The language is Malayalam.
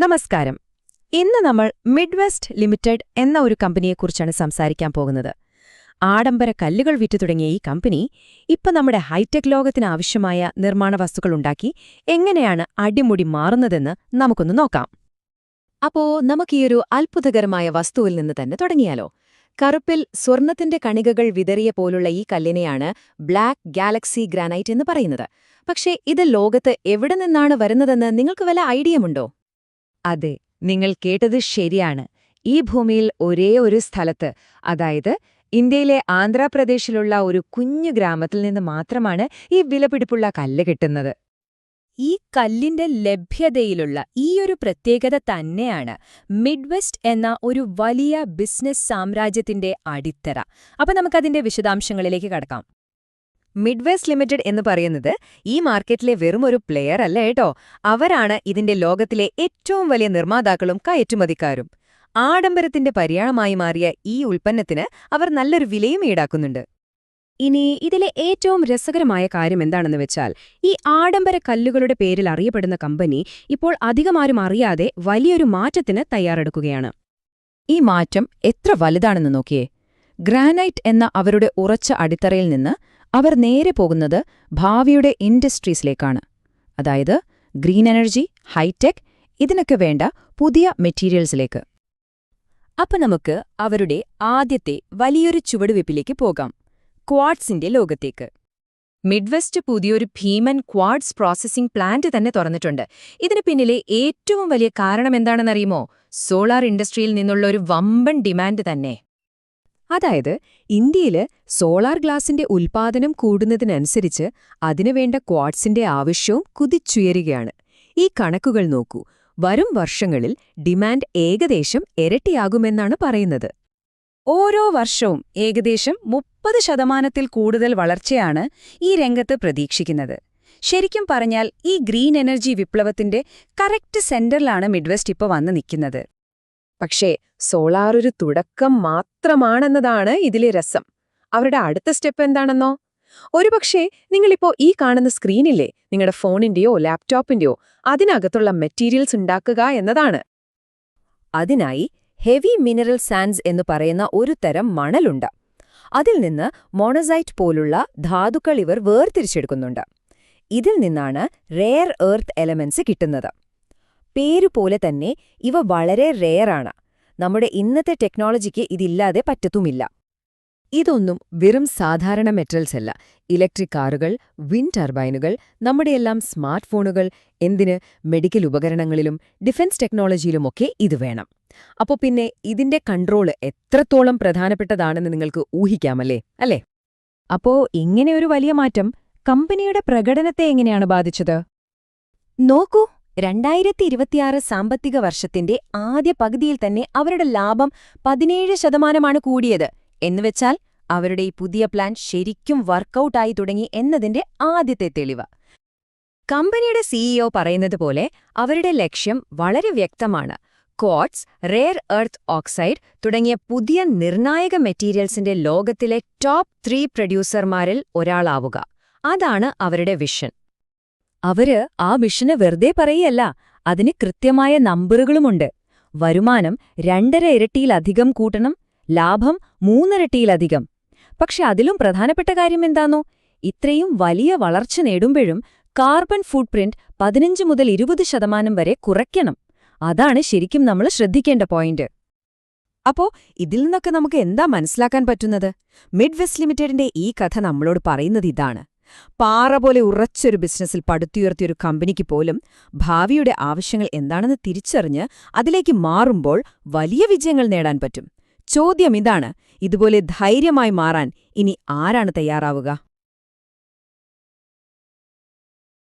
നമസ്കാരം. ഇന്ന് നമ്മൾ മിഡ് വെസ്റ്റ് ലിമിറ്റഡ് എന്ന ഒരു കമ്പനിയെക്കുറിച്ചാണ് സംസാരിക്കാൻ പോകുന്നത്. ആഡംബര കല്ലുകൾ വിറ്റു തുടങ്ങിയ ഈ കമ്പനി ഇപ്പം നമ്മുടെ ഹൈടെക് ലോകത്തിന് ആവശ്യമായ നിർമ്മാണ വസ്തുക്കൾ ഉണ്ടാക്കി എങ്ങനെയാണ് അടിമുടി മാറുന്നതെന്ന് നമുക്കൊന്ന് നോക്കാം. അപ്പോ നമുക്കീയൊരു അത്ഭുതകരമായ വസ്തുവിൽ നിന്ന് തന്നെ തുടങ്ങിയാലോ. കറുപ്പിൽ സ്വർണത്തിന്റെ കണികകൾ വിതറിയ പോലുള്ള ഈ കല്ലിനെയാണ് ബ്ലാക്ക് ഗാലക്സി ഗ്രാനൈറ്റ് എന്ന് പറയുന്നത്. പക്ഷേ ഇത് ലോകത്ത് എവിടെ നിന്നാണ് വരുന്നതെന്ന് നിങ്ങൾക്ക് വല്ല ഐഡിയമുണ്ടോ? അതെ നിങ്ങൾ കേട്ടത് ശരിയാണ്. ഈ ഭൂമിയിൽ ഒരേ ഒരു സ്ഥലത്ത് അതായത് ഇന്ത്യയിലെ ആന്ധ്രാപ്രദേശിലുള്ള ഒരു കുഞ്ഞു ഗ്രാമത്തിൽ നിന്ന് മാത്രമാണ് ഈ വിലപിടിപ്പുള്ള കല്ല് കിട്ടുന്നത്. ഈ കല്ലിന്റെ ലഭ്യതയിലുള്ള ഈയൊരു പ്രത്യേകത തന്നെയാണ് മിഡ്വെസ്റ്റ് എന്ന ഒരു വലിയ ബിസിനസ് സാമ്രാജ്യത്തിന്റെ അടിത്തറ. അപ്പൊ നമുക്കതിന്റെ വിശദാംശങ്ങളിലേക്ക് കടക്കാം. മിഡ്വെസ്റ്റ് ലിമിറ്റഡ് എന്ന് പറയുന്നത് ഈ മാർക്കറ്റിലെ വെറും ഒരു പ്ലെയർ അല്ല കേട്ടോ. അവരാണ് ഇതിന്റെ ലോകത്തിലെ ഏറ്റവും വലിയ നിർമ്മാതാക്കളും കയറ്റുമതിക്കാരും. ആഡംബരത്തിന്റെ പര്യാളമായി മാറിയ ഈ ഉൽപ്പന്നത്തിന് അവർ നല്ലൊരു വിലയും ഈടാക്കുന്നുണ്ട്. ഇനി ഇതിലെ ഏറ്റവും രസകരമായ കാര്യം എന്താണെന്ന് വെച്ചാൽ ഈ ആഡംബര കല്ലുകളുടെ പേരിൽ അറിയപ്പെടുന്ന കമ്പനി ഇപ്പോൾ അധികമാരും അറിയാതെ വലിയൊരു മാറ്റത്തിന് തയ്യാറെടുക്കുകയാണ്. ഈ മാറ്റം എത്ര വലുതാണെന്ന് നോക്കിയേ. ഗ്രാനൈറ്റ് എന്ന അവരുടെ ഉറച്ച അടിത്തറയിൽ നിന്ന് അവർ നേരെ പോകുന്നത് ഭാവിയുടെ ഇൻഡസ്ട്രീസിലേക്കാണ്. അതായത് ഗ്രീൻ എനർജി ഹൈടെക് ഇതിനൊക്കെ വേണ്ട പുതിയ മെറ്റീരിയൽസിലേക്ക്. അപ്പൊ നമുക്ക് അവരുടെ ആദ്യത്തെ വലിയൊരു ചുവടുവെപ്പിലേക്ക് പോകാം. ക്വാഡ്സിന്റെ ലോകത്തേക്ക്. മിഡ്വെസ്റ്റ് പുതിയൊരു ഭീമൻ ക്വാഡ്സ് പ്രോസസ്സിംഗ് പ്ലാന്റ് തന്നെ തുറന്നിട്ടുണ്ട്. ഇതിന് പിന്നിലെ ഏറ്റവും വലിയ കാരണം എന്താണെന്നറിയുമോ? സോളാർ ഇൻഡസ്ട്രിയിൽ നിന്നുള്ള ഒരു വമ്പൻ ഡിമാൻഡ് തന്നെ. അതായത് ഇന്ത്യയിൽ സോളാർ ഗ്ലാസിന്റെ ഉൽപ്പാദനം കൂടുന്നതിനനുസരിച്ച് അതിനുവേണ്ട ക്വാഡ്സിന്റെ ആവശ്യവും കുതിച്ചുയരുകയാണ്. ഈ കണക്കുകൾ നോക്കൂ. വരും വർഷങ്ങളിൽ ഡിമാൻഡ് ഏകദേശം ഇരട്ടിയാകുമെന്നാണ് പറയുന്നത്. ഓരോ വർഷവും ഏകദേശം മുപ്പത് ശതമാനത്തിൽ കൂടുതൽ വളർച്ചയാണ് ഈ രംഗത്ത് പ്രതീക്ഷിക്കുന്നത്. ശരിക്കും പറഞ്ഞാൽ ഈ ഗ്രീൻ എനർജി വിപ്ലവത്തിന്റെ കറക്റ്റ് സെന്ററിലാണ് മിഡ്വെസ്റ്റ് ഇപ്പോൾ വന്ന് നിൽക്കുന്നത്. പക്ഷേ സോളാർ ഒരു തുടക്കം മാത്രമാണെന്നതാണ് ഇതിലെ രസം. അവരുടെ അടുത്ത സ്റ്റെപ്പ് എന്താണെന്നോ? ഒരുപക്ഷേ നിങ്ങളിപ്പോ ഈ കാണുന്ന സ്ക്രീനില്ലേ നിങ്ങളുടെ ഫോണിന്റെയോ ലാപ്ടോപ്പിന്റെയോ അതിനകത്തുള്ള മെറ്റീരിയൽസ് ഉണ്ടാക്കുക എന്നതാണ്. അതിനായി ഹെവി മിനറൽ സാൻഡ്സ് എന്ന് പറയുന്ന ഒരു തരം മണലുണ്ട്. അതിൽ നിന്ന് മോണസൈറ്റ് പോലുള്ള ധാതുക്കൾ ഇവർ വേർതിരിച്ചെടുക്കുന്നുണ്ട്. ഇതിൽ നിന്നാണ് റെയർ എർത്ത് എലമെന്റ്സ് കിട്ടുന്നത്. പേരുപോലെ തന്നെ ഇവ വളരെ റെയറാണ് നമ്മുടെ ഇന്നത്തെ ടെക്നോളജിക്ക് ഇതില്ലാതെ പറ്റത്തുമില്ല. ഇതൊന്നും വെറും സാധാരണ മെറ്റൽസ് അല്ല. ഇലക്ട്രിക് കാറുകൾ വിൻഡ് ടർബൈനുകൾ നമ്മുടെയെല്ലാം സ്മാർട്ട് ഫോണുകൾ എന്തിന് മെഡിക്കൽ ഉപകരണങ്ങളിലും ഡിഫൻസ് ടെക്നോളജിയിലുമൊക്കെ ഇത് വേണം. അപ്പോൾ പിന്നെ ഇതിന്റെ കൺട്രോൾ എത്രത്തോളം പ്രധാനപ്പെട്ടതാണെന്ന് നിങ്ങൾക്ക് ഊഹിക്കാമല്ലേ? അല്ലേ? അപ്പോ ഇങ്ങനെയൊരു വലിയ മാറ്റം കമ്പനിയുടെ പ്രകടനത്തെ എങ്ങനെയാണ് ബാധിച്ചത്? നോക്കൂ. രണ്ടായിരത്തി ഇരുപത്തിയാറ് സാമ്പത്തിക വർഷത്തിന്റെ ആദ്യ പകുതിയിൽ തന്നെ അവരുടെ ലാഭം പതിനേഴ് ശതമാനമാണ് കൂടിയത്. എന്നുവെച്ചാൽ അവരുടെ ഈ പുതിയ പ്ലാൻ ശരിക്കും വർക്കൌട്ടായി തുടങ്ങി എന്നതിന്റെ ആദ്യത്തെ തെളിവ്. കമ്പനിയുടെ സിഇഒ പറയുന്നത് പോലെ അവരുടെ ലക്ഷ്യം വളരെ വ്യക്തമാണ്. ക്വാട്സ് റെയർ എർത്ത് ഓക്സൈഡ് തുടങ്ങിയ പുതിയ നിർണായക മെറ്റീരിയൽസിന്റെ ലോകത്തിലെ ടോപ്പ് ത്രീ പ്രൊഡ്യൂസർമാരിൽ ഒരാളാവുക. അതാണ് അവരുടെ വിഷൻ. അവർ ആ വിഷന് വെറുതെ പറയല്ല. അതിന് കൃത്യമായ നമ്പറുകളുമുണ്ട്. വരുമാനം രണ്ടര ഇരട്ടിയിലധികം കൂട്ടണം ലാഭം മൂന്നിരട്ടിയിലധികം. പക്ഷെ അതിലും പ്രധാനപ്പെട്ട കാര്യം എന്താണോ ഇത്രയും വലിയ വളർച്ച നേടുമ്പോഴും കാർബൺ ഫുട് പ്രിന്റ് പതിനഞ്ച് മുതൽ ഇരുപത് ശതമാനം വരെ കുറയ്ക്കണം. അതാണ് ശരിക്കും നമ്മൾ ശ്രദ്ധിക്കേണ്ട പോയിന്റ്. അപ്പോ ഇതിൽ നിന്നൊക്കെ നമുക്ക് എന്താ മനസ്സിലാക്കാൻ പറ്റുന്നത്? മിഡ് വെസ്റ്റ് ലിമിറ്റഡിന്റെ ഈ കഥ നമ്മളോട് പറയുന്നത് ഇതാണ്. പാറ പോലെ ഉറച്ചൊരു ബിസിനസ്സിൽ പടുത്തുയർത്തിയൊരു കമ്പനിക്ക് പോലും ഭാവിയുടെ ആവശ്യങ്ങൾ എന്താണെന്ന് തിരിച്ചറിഞ്ഞ് അതിലേക്ക് മാറുമ്പോൾ വലിയ വിജയങ്ങൾ നേടാൻ പറ്റും. ചോദ്യം ഇതാണ്. ഇതുപോലെ ധൈര്യമായി മാറാൻ ഇനി ആരാണ് തയ്യാറാവുക?